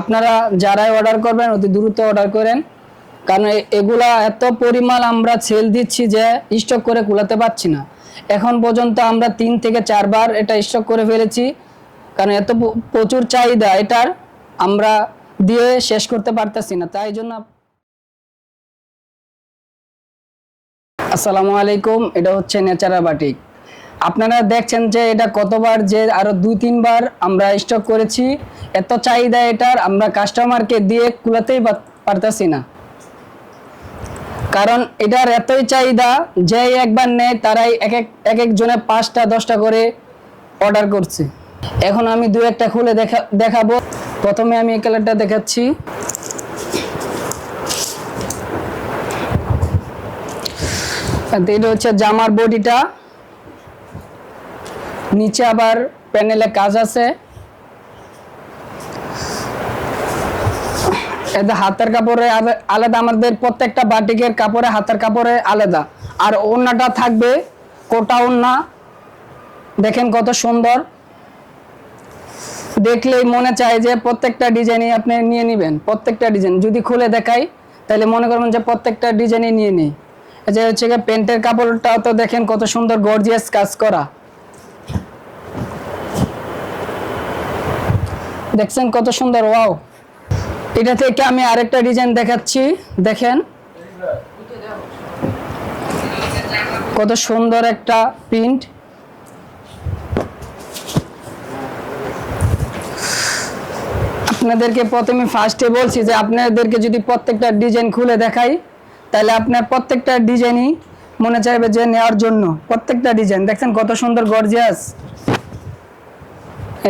আপনারা যারাই অর্ডার করবেন, অতি দ্রুত অর্ডার করেন। কারণ এগুলা এত পরিমাণ আমরা সেল দিচ্ছি যে স্টক করে কুলাতে পারছি না। এখন পর্যন্ত আমরা তিন থেকে চারবার এটা স্টক করে ফেলেছি। কারণ এত প্রচুর চাহিদা এটার, আমরা দিয়ে শেষ করতে পারতেছি না। তাই জন্য আসসালামু আলাইকুম, এটা হচ্ছে নেচারা বাটিক আপনারা দেখছেন যে এটা কতবার যে আরও দুই, তিনবার আমরা স্টক করেছি। এত চাহিদা এটার, আমরা কাস্টমারকে দিয়ে কুলাতেই পার- পারতেছি না। কারণ এটার এতই চাহিদা যে একবার নেয়, তারাই এক এক এক একজনে পাঁচটা, দশটা করে অর্ডার করছে। এখন আমি দু একটা খুলে দেখা দেখাবো। প্রথমে আমি এই কালারটা দেখাচ্ছি। এটা হচ্ছে জামার বডিটা। নিচে আবার প্যানেলে কাজ আছে। এটা হাতের কাপড়ে আলাদা আমাদের প্রত্যেকটা বাটিকের কাপড়ে হাতের কাপড়ে আলাদা। আর ওড়নাটা থাকবে কোটা ওড়না। দেখেন কত সুন্দর। দেখলেই মনে চায় যে প্রত্যেকটা ডিজাইনই আপনি নিয়ে নেবেন। প্রত্যেকটা ডিজাইন যদি খুলে দেখাই, তাহলে মনে করবেন যে প্রত্যেকটা ডিজাইনই নিয়ে নিই। যে হচ্ছে প্যান্টের কাপড়টাও তো দেখেন কত সুন্দর গর্জিয়াস কাজ করা। দেখছেন কত সুন্দর, ওয়াও। এটা থেকে আমি আরেকটা ডিজাইন দেখাচ্ছি, দেখেন। কত সুন্দর একটা প্রিন্ট। আপনাদেরকে প্রথমে ফার্স্টে বলছি যে আপনাদেরকে যদি প্রত্যেকটা ডিজাইন খুলে দেখাই, তাহলে আপনার প্রত্যেকটা ডিজাইনই মনে চাইবে যে নেওয়ার জন্য, প্রত্যেকটা ডিজাইন। দেখছেন কত সুন্দর গর্জিয়াস।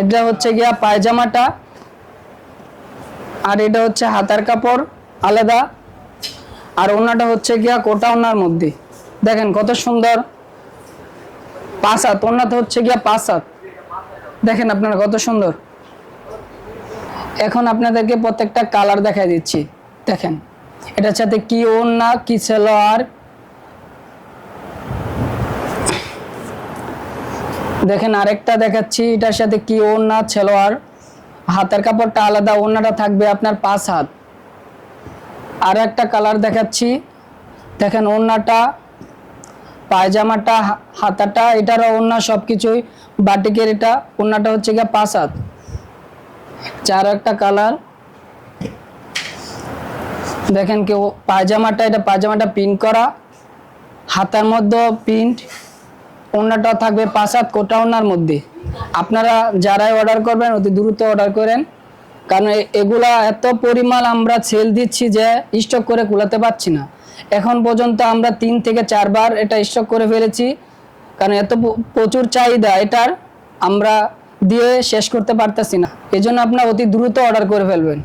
এটা হচ্ছে গিয়া পায়জামাটা। আর এটা হচ্ছে হাতার কাপড়, আলাদা। আর ওনাটা হচ্ছে গিয়া কোটা ওনার মধ্যে। দেখেন কত সুন্দর। পাঁচ হাত ওনাটা হচ্ছে গিয়া পাঁচ হাত। দেখেন আপনারা কত সুন্দর। এখন আপনাদেরকে প্রত্যেকটা কালার দেখাই দিচ্ছি। দেখেন, এটার সাথে কি ওড়না, কি সেলোয়ার দেখেন, আরেকটা দেখাচ্ছি। এটার সাথে কি ওড়না সেলোয়ার হাতের কাপড়টা আলাদা, ওড়নাটা থাকবে আপনার পাঁচ হাত। আর একটা কালার দেখাচ্ছি। দেখেন, ওড়নাটা, পায়জামাটা হাতাটা, এটারও ওড়না সব কিছুই বাটিকের এটা, ওড়নাটা হচ্ছে গিয়ে পাঁচ হাত। চার একটা কালার। দেখেন কেউ, পায়জামাটা, এটা পায়জামাটা প্রিন্ট করা। হাতার মধ্যে প্রিন্ট ওড়নাটা থাকবে পাঁচ হাত কোটা ওড়নার মধ্যে। আপনারা যারাই অর্ডার করবেন, অতি দ্রুত অর্ডার করেন। কারণ এগুলা এত পরিমাণ আমরা সেল দিচ্ছি যে স্টক করে কুলাতে পারছি না। এখন পর্যন্ত আমরা তিন থেকে চারবার এটা স্টক করে ফেলেছি। কারণ এত প্রচুর চাহিদা এটার, আমরা দিয়ে শেষ করতে পারতেছি না। এজন্য আপনার অতি দ্রুত অর্ডার করে ফেলবেন।